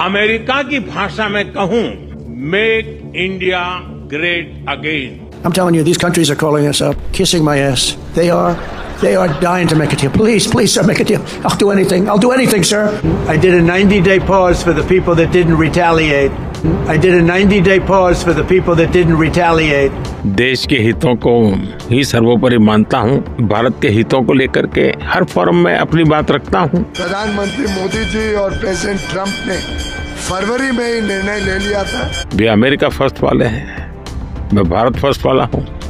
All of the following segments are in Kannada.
अमेरिका की भाषा में कहूं make India great again I'm telling you, these countries are calling us up, kissing my ass. They are. They are dying to make a deal. Please, please, sir, make a deal. I'll do anything. I'll do anything, sir. I did a 90 day pause for the people that didn't retaliate. I did a 90 day pause for the people that didn't retaliate. देश के हितों को ही सर्वोपरि मानता हूँ। भारत के हितों को लेकर के हर फॉरम में अपनी बात रखता हूँ। प्रधानमंत्री मोदी जी और प्रेसिडेंट ट्रंप ने फरवरी में ही निर्णय ले लिया था। वे अमेरिका फ़र्स्ट वाले हैं। मैं भारत फ़र्स्ट वाला हूँ।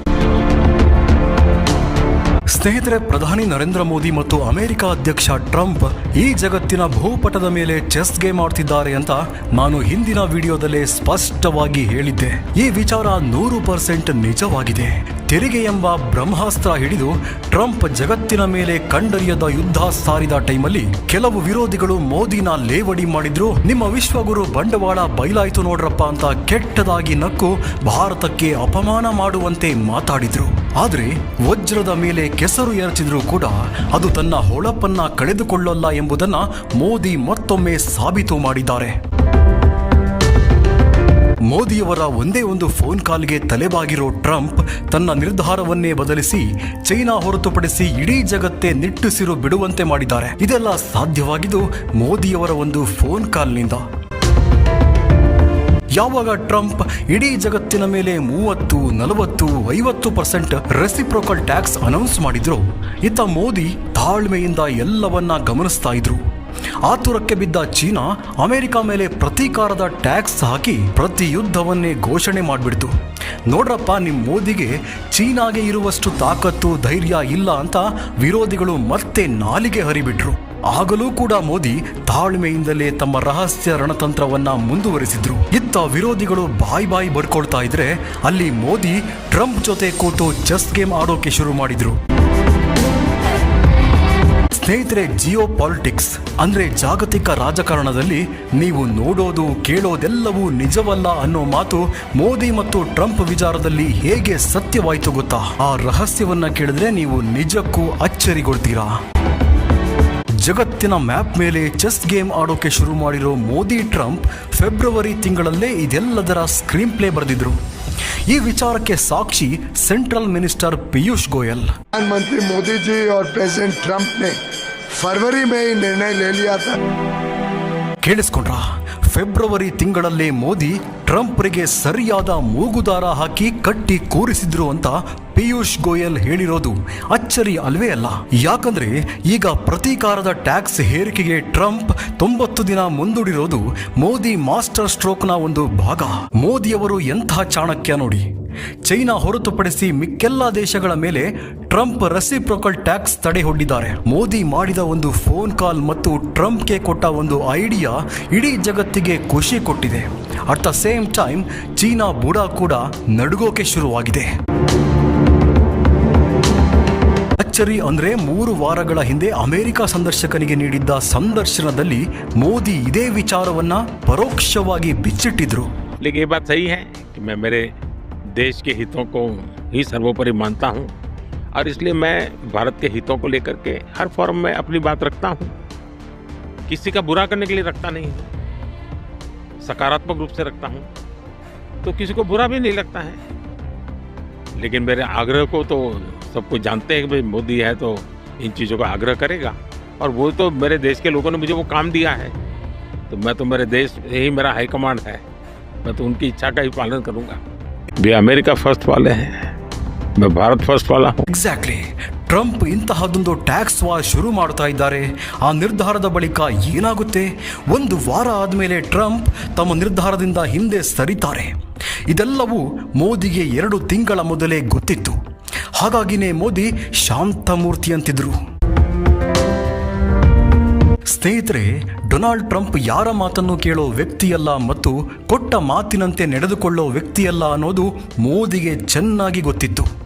ಸ್ನೇಹಿತರೆ, ಪ್ರಧಾನಿ ನರೇಂದ್ರ ಮೋದಿ ಮತ್ತು ಅಮೆರಿಕ ಅಧ್ಯಕ್ಷ ಟ್ರಂಪ್ ಈ ಜಗತ್ತಿನ ಭೂಪಟದ ಮೇಲೆ ಚೆಸ್ ಗೇಮ್ ಆಡ್ತಿದ್ದಾರೆ ಅಂತ ನಾನು ಹಿಂದಿನ ವಿಡಿಯೋದಲ್ಲೇ ಸ್ಪಷ್ಟವಾಗಿ ಹೇಳಿದ್ದೆ. ಈ ವಿಚಾರ ನೂರು ಪರ್ಸೆಂಟ್ ನಿಜವಾಗಿದೆ. ತೆರಿಗೆ ಎಂಬ ಬ್ರಹ್ಮಾಸ್ತ್ರ ಹಿಡಿದು ಟ್ರಂಪ್ ಜಗತ್ತಿನ ಮೇಲೆ ಕಂಡರಿಯದ ಯುದ್ಧ ಸಾರಿದ ಟೈಮಲ್ಲಿ ಕೆಲವು ವಿರೋಧಿಗಳು ಮೋದಿನ ಲೇವಡಿ ಮಾಡಿದ್ರು. ನಿಮ್ಮ ವಿಶ್ವಗುರು ಬಂಡವಾಳ ಬಯಲಾಯಿತು ನೋಡ್ರಪ್ಪ ಅಂತ ಕೆಟ್ಟದಾಗಿ ನಕ್ಕು ಭಾರತಕ್ಕೆ ಅಪಮಾನ ಮಾಡುವಂತೆ ಮಾತಾಡಿದ್ರು. ಆದ್ರೆ ವಜ್ರದ ಮೇಲೆ ಕೆಸರು ಎರಚಿದರೂ ಕೂಡ ಅದು ತನ್ನ ಹೊಳಪನ್ನ ಕಳೆದುಕೊಳ್ಳಲ್ಲ ಎಂಬುದನ್ನ ಮೋದಿ ಮತ್ತೊಮ್ಮೆ ಸಾಬೀತು ಮಾಡಿದ್ದಾರೆ. ಮೋದಿಯವರ ಒಂದೇ ಒಂದು ಫೋನ್ ಕಾಲ್ಗೆ ತಲೆಬಾಗಿರೋ ಟ್ರಂಪ್ ತನ್ನ ನಿರ್ಧಾರವನ್ನೇ ಬದಲಿಸಿ ಚೈನಾ ಹೊರತುಪಡಿಸಿ ಇಡೀ ಜಗತ್ತೇ ನಿಟ್ಟುಸಿರು ಬಿಡುವಂತೆ ಮಾಡಿದ್ದಾರೆ. ಇದೆಲ್ಲ ಸಾಧ್ಯವಾಗಿದ್ದು ಮೋದಿಯವರ ಒಂದು ಫೋನ್ ಕಾಲ್ನಿಂದ. ಯಾವಾಗ ಟ್ರಂಪ್ ಇಡೀ ಜಗತ್ತಿನ ಮೇಲೆ ಮೂವತ್ತು, ನಲವತ್ತು, ಐವತ್ತು ಪರ್ಸೆಂಟ್ ರೆಸಿಪ್ರೋಕಲ್ ಟ್ಯಾಕ್ಸ್ ಅನೌನ್ಸ್ ಮಾಡಿದ್ರು, ಇತ್ತ ಮೋದಿ ತಾಳ್ಮೆಯಿಂದ ಎಲ್ಲವನ್ನ ಗಮನಿಸ್ತಾ ಇದ್ರು. ಆತುರಕ್ಕೆ ಬಿದ್ದ ಚೀನಾ ಅಮೆರಿಕ ಮೇಲೆ ಪ್ರತೀಕಾರದ ಟ್ಯಾಕ್ಸ್ ಹಾಕಿ ಪ್ರತಿ ಯುದ್ಧವನ್ನೇ ಘೋಷಣೆ ಮಾಡಿಬಿಡ್ತು. ನೋಡ್ರಪ್ಪ ನಿಮ್ಮ ಮೋದಿಗೆ ಚೀನಾಗೆ ಇರುವಷ್ಟು ತಾಕತ್ತು, ಧೈರ್ಯ ಇಲ್ಲ ಅಂತ ವಿರೋಧಿಗಳು ಮತ್ತೆ ನಾಲಿಗೆ ಹರಿಬಿಟ್ರು. ಆಗಲೂ ಕೂಡ ಮೋದಿ ತಾಳ್ಮೆಯಿಂದಲೇ ತಮ್ಮ ರಹಸ್ಯ ರಣತಂತ್ರವನ್ನ ಮುಂದುವರಿಸಿದ್ರು. ಇತ್ತ ವಿರೋಧಿಗಳು ಬಾಯ್ ಬಾಯ್ ಬಡ್ಕೊಳ್ತಾ ಇದ್ರೆ ಅಲ್ಲಿ ಮೋದಿ ಟ್ರಂಪ್ ಜೊತೆ ಕೂತು ಚೆಸ್ ಗೇಮ್ ಆಡೋಕೆ ಶುರು ಮಾಡಿದ್ರು. ಸ್ನೇಹಿತರೆ ಜಿಯೋ ಪಾಲಿಟಿಕ್ಸ್ ಅಂದ್ರೆ ಜಾಗತಿಕ ರಾಜಕಾರಣದಲ್ಲಿ ನೀವು ನೋಡೋದು ಕೇಳೋದೆಲ್ಲವೂ ನಿಜವಲ್ಲ ಅನ್ನೋ ಮಾತು ಮೋದಿ ಮತ್ತು ಟ್ರಂಪ್ ವಿಚಾರದಲ್ಲಿ ಹೇಗೆ ಸತ್ಯವಾಯಿತು ಗೊತ್ತಾ? ಆ ರಹಸ್ಯವನ್ನ ಕೇಳಿದ್ರೆ ನೀವು ನಿಜಕ್ಕೂ ಅಚ್ಚರಿಗೊಳ್ತೀರಾ? ಜಗತ್ತಿನ ಮ್ಯಾಪ್ ಮೇಲೆ ಚೆಸ್ ಗೇಮ್ ಆಡೋಕೆ ಶುರು ಮಾಡಿರೋ ಮೋದಿ ಟ್ರಂಪ್ ಫೆಬ್ರವರಿ ತಿಂಗಳಲ್ಲೇ ಇದೆಲ್ಲದರ ಸ್ಕ್ರೀನ್ ಪ್ಲೇ ಬರೆದಿದ್ರು ಈ ವಿಚಾರಕ್ಕೆ ಸಾಕ್ಷಿ ಸೆಂಟ್ರಲ್ ಮಿನಿಸ್ಟರ್ ಪಿಯೂಷ್ ಗೋಯಲ್ प्रधानमंत्री मोदी जी और प्रेसिडेंट ट्रंप ने फरवरी में ही निर्णय ले लिया था ಕೇಳಿಸ್ಕೊಂಡ್ರ ಫೆಬ್ರವರಿ ತಿಂಗಳಲ್ಲೇ ಮೋದಿ ಟ್ರಂಪ್ರಿಗೆ ಸರಿಯಾದ ಮೂಗುದಾರ ಹಾಕಿ ಕಟ್ಟಿ ಕೂರಿಸಿದ್ರು ಅಂತ ಪಿಯೂಷ್ ಗೋಯಲ್ ಹೇಳಿರೋದು ಅಚ್ಚರಿ ಅಲ್ವೇ ಅಲ್ಲ. ಯಾಕಂದ್ರೆ ಈಗ ಪ್ರತೀಕಾರದ ಟ್ಯಾಕ್ಸ್ ಹೇರಿಕೆಗೆ ಟ್ರಂಪ್ ತೊಂಬತ್ತು ದಿನ ಮುಂದೂಡಿರೋದು ಮೋದಿ ಮಾಸ್ಟರ್ ಸ್ಟ್ರೋಕ್ನ ಒಂದು ಭಾಗ. ಮೋದಿಯವರು ಎಂಥ ಚಾಣಕ್ಯ ನೋಡಿ. ಚೈನಾ ಹೊರತುಪಡಿಸಿ ಮಿಕ್ಕೆಲ್ಲ ದೇಶಗಳ ಮೇಲೆ ಟ್ರಂಪ್ ರೆಸಿಪ್ರೋಕಲ್ ಟ್ಯಾಕ್ಸ್ ತಡೆ ಹೊಡ್ಡಿದ್ದಾರೆ. ಮೋದಿ ಮಾಡಿದ ಒಂದು ಫೋನ್ ಕಾಲ್ ಮತ್ತು ಟ್ರಂಪ್ಗೆ ಕೊಟ್ಟ ಒಂದು ಐಡಿಯಾ ಇಡೀ ಜಗತ್ತಿಗೆ ಖುಷಿ ಕೊಟ್ಟಿದೆ. at the same time China ಬುಡ ಕೂಡ ನಡುಗೋಕೆ ಶುರುವಾಗಿದೆ ಅಚ್ಚರಿ ಅಂದ್ರೆ ಮೂರು ವಾರಗಳ ಹಿಂದೆ ಅಮೆರಿಕ ಸಂದರ್ಶಕನಿಗೆ ನೀಡಿದ್ದ ಸಂದರ್ಶನದಲ್ಲಿ ಮೋದಿ ಇದೇ ವಿಚಾರವನ್ನ ಪರೋಕ್ಷವಾಗಿ ಬಿಚ್ಚಿಟ್ಟಿದ್ರು लेकिन ये बात सही है कि मैं मेरे देश के हितों को ही सर्वोपरि मानता हूं और इसलिए मैं भारत के हितों को लेकर के हर फोरम में अपनी बात रखता हूं किसी का बुरा करने के लिए रखता नहीं हूं सकारात्मक रूप से रखता हूँ तो किसी को बुरा भी नहीं लगता है। लेकिन मेरे आग्रह को तो सब कुछ जानते हैं कि भाई मोदी है तो इन चीज़ों का आग्रह करेगा। और वो तो मेरे देश के लोगों ने मुझे वो काम दिया है। तो मैं तो मेरे देश यही मेरा हाईकमांड है। मैं तो उनकी इच्छा का ही पालन करूँगा। भैया अमेरिका फ़र्स्ट वाले हैं। मैं भारत फ़र्स्ट वाला हूँ। Exactly exactly. ಟ್ರಂಪ್ ಇಂತಹದೊಂದು ಟ್ಯಾಕ್ಸ್ ವಾರ್ ಶುರು ಮಾಡ್ತಾ ಇದ್ದಾರೆ. ಆ ನಿರ್ಧಾರದ ಬಳಿಕ ಏನಾಗುತ್ತೆ? ಒಂದು ವಾರ ಆದಮೇಲೆ ಟ್ರಂಪ್ ತಮ್ಮ ನಿರ್ಧಾರದಿಂದ ಹಿಂದೆ ಸರಿತಾರೆ. ಇದೆಲ್ಲವೂ ಮೋದಿಗೆ ಎರಡು ತಿಂಗಳ ಮೊದಲೇ ಗೊತ್ತಿತ್ತು. ಹಾಗಾಗಿನೇ ಮೋದಿ ಶಾಂತಮೂರ್ತಿ ಅಂತಿದ್ರು. ಸ್ನೇಹಿತರೆ, ಡೊನಾಲ್ಡ್ ಟ್ರಂಪ್ ಯಾರ ಮಾತನ್ನು ಕೇಳೋ ವ್ಯಕ್ತಿಯಲ್ಲ ಮತ್ತು ಕೊಟ್ಟ ಮಾತಿನಂತೆ ನಡೆದುಕೊಳ್ಳೋ ವ್ಯಕ್ತಿಯಲ್ಲ ಅನ್ನೋದು ಮೋದಿಗೆ ಚೆನ್ನಾಗಿ ಗೊತ್ತಿತ್ತು.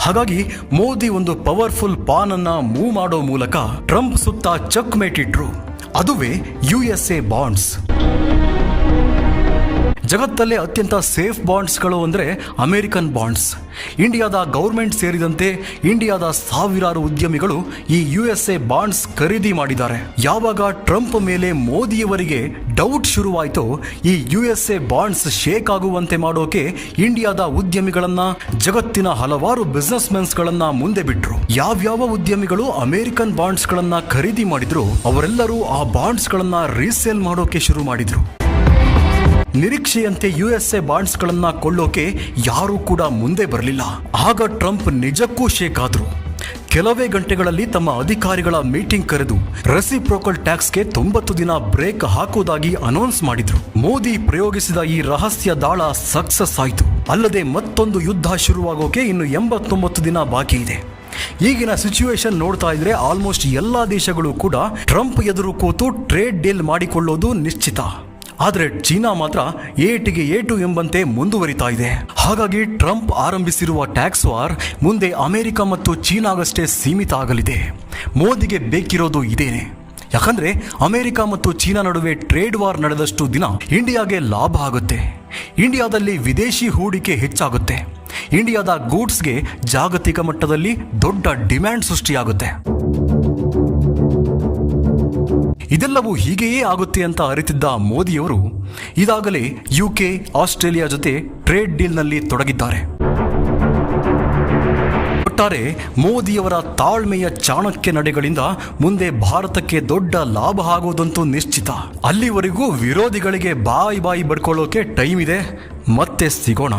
ಹಾಗಾಗಿ ಮೋದಿ ಒಂದು ಪವರ್ಫುಲ್ ಪಾನ್ ಅನ್ನ ಮೂವ್ ಮಾಡೋ ಮೂಲಕ ಟ್ರಂಪ್ ಸುತ್ತ ಚಕ್ ಮೇಟಿಟ್ರು. ಅದುವೇ ಯು ಎಸ್ ಎ ಬಾಂಡ್ಸ್. ಜಗತ್ತಲ್ಲೇ ಅತ್ಯಂತ ಸೇಫ್ ಬಾಂಡ್ಸ್ಗಳು ಅಂದರೆ ಅಮೆರಿಕನ್ ಬಾಂಡ್ಸ್ ಇಂಡಿಯಾದ ಗೌರ್ಮೆಂಟ್ ಸೇರಿದಂತೆ ಇಂಡಿಯಾದ ಸಾವಿರಾರು ಉದ್ಯಮಿಗಳು ಈ ಯು ಎಸ್ ಎ ಬಾಂಡ್ಸ್ ಖರೀದಿ ಮಾಡಿದ್ದಾರೆ. ಯಾವಾಗ ಟ್ರಂಪ್ ಮೇಲೆ ಮೋದಿಯವರಿಗೆ ಡೌಟ್ ಶುರುವಾಯಿತು, ಈ U S A bonds shake ಆಗುವಂತೆ ಮಾಡೋಕೆ ಇಂಡಿಯಾದ ಉದ್ಯಮಿಗಳನ್ನ, ಜಗತ್ತಿನ ಹಲವಾರು ಬಿಸ್ನೆಸ್ ಮೆನ್ಸ್ಗಳನ್ನ ಮುಂದೆ ಬಿಟ್ರು. ಯಾವ್ಯಾವ ಉದ್ಯಮಿಗಳು ಅಮೆರಿಕನ್ ಬಾಂಡ್ಸ್ಗಳನ್ನ ಖರೀದಿ ಮಾಡಿದ್ರು, ಅವರೆಲ್ಲರೂ ಆ ಬಾಂಡ್ಸ್ಗಳನ್ನ ರೀಸೇಲ್ ಮಾಡೋಕೆ ಶುರು ಮಾಡಿದ್ರು. ನಿರೀಕ್ಷೆಯಂತೆ ಯು ಎಸ್ ಎ ಬಾಂಡ್ಸ್ ಗಳನ್ನ ಕೊಳ್ಳೋಕೆ ಯಾರೂ ಕೂಡ ಮುಂದೆ ಬರಲಿಲ್ಲ. ಆಗ ಟ್ರಂಪ್ ನಿಜಕ್ಕೂ ಶೇಕ್ ಆದ್ರು. ಕೆಲವೇ ಗಂಟೆಗಳಲ್ಲಿ ತಮ್ಮ ಅಧಿಕಾರಿಗಳ ಮೀಟಿಂಗ್ ಕರೆದು ರೆಸಿಪ್ರೋಕಲ್ ಟ್ಯಾಕ್ಸ್ಗೆ ತೊಂಬತ್ತು ದಿನ ಬ್ರೇಕ್ ಹಾಕುವುದಾಗಿ ಅನೌನ್ಸ್ ಮಾಡಿದ್ರು. ಮೋದಿ ಪ್ರಯೋಗಿಸಿದ ಈ ರಹಸ್ಯ ದಾಳ ಸಕ್ಸಸ್ ಆಯಿತು. ಅಲ್ಲದೆ ಮತ್ತೊಂದು ಯುದ್ಧ ಶುರುವಾಗೋಕೆ ಇನ್ನು ಎಂಬತ್ತೊಂಬತ್ತು ದಿನ ಬಾಕಿ ಇದೆ. ಈಗಿನ ಸಿಚುವೇಶನ್ ನೋಡ್ತಾ ಇದ್ರೆ ಆಲ್ಮೋಸ್ಟ್ ಎಲ್ಲಾ ದೇಶಗಳು ಕೂಡ ಟ್ರಂಪ್ ಎದುರು ಕೂತು ಟ್ರೇಡ್ ಡೀಲ್ ಮಾಡಿಕೊಳ್ಳೋದು ನಿಶ್ಚಿತ. ಆದರೆ ಚೀನಾ ಮಾತ್ರ ಏಟಿಗೆ ಏಟು ಎಂಬಂತೆ ಮುಂದುವರಿತಾ ಇದೆ. ಹಾಗಾಗಿ ಟ್ರಂಪ್ ಆರಂಭಿಸಿರುವ ಟ್ಯಾಕ್ಸ್ ವಾರ್ ಮುಂದೆ ಅಮೆರಿಕ ಮತ್ತು ಚೀನಾಗಷ್ಟೇ ಸೀಮಿತ ಆಗಲಿದೆ. ಮೋದಿಗೆ ಬೇಕಿರೋದು ಇದೇನೆ. ಯಾಕಂದ್ರೆ ಅಮೆರಿಕ ಮತ್ತು ಚೀನಾ ನಡುವೆ ಟ್ರೇಡ್ ವಾರ್ ನಡೆದಷ್ಟು ದಿನ ಇಂಡಿಯಾಗೆ ಲಾಭ ಆಗುತ್ತೆ. ಇಂಡಿಯಾದಲ್ಲಿ ವಿದೇಶಿ ಹೂಡಿಕೆ ಹೆಚ್ಚಾಗುತ್ತೆ. ಇಂಡಿಯಾದ ಗೂಡ್ಸ್ಗೆ ಜಾಗತಿಕ ಮಟ್ಟದಲ್ಲಿ ದೊಡ್ಡ ಡಿಮ್ಯಾಂಡ್ ಸೃಷ್ಟಿಯಾಗುತ್ತೆ. ಇದೆಲ್ಲವೂ ಹೀಗೆಯೇ ಆಗುತ್ತೆ ಅಂತ ಅರಿತಿದ್ದ ಮೋದಿಯವರು ಇದಾಗಲೇ ಯುಕೆ ಆಸ್ಟ್ರೇಲಿಯಾ ಜೊತೆ ಟ್ರೇಡ್ ಡೀಲ್ನಲ್ಲಿ ತೊಡಗಿದ್ದಾರೆ. ಒಟ್ಟಾರೆ ಮೋದಿಯವರ ತಾಳ್ಮೆಯ ಚಾಣಕ್ಯ ನಡೆಗಳಿಂದ ಮುಂದೆ ಭಾರತಕ್ಕೆ ದೊಡ್ಡ ಲಾಭ ಆಗೋದಂತೂ ನಿಶ್ಚಿತ. ಅಲ್ಲಿವರೆಗೂ ವಿರೋಧಿಗಳಿಗೆ ಬಾಯಿ ಬಾಯಿ ಬಡ್ಕೊಳ್ಳೋಕೆ ಟೈಮ್ ಇದೆ. ಮತ್ತೆ ಸಿಗೋಣ.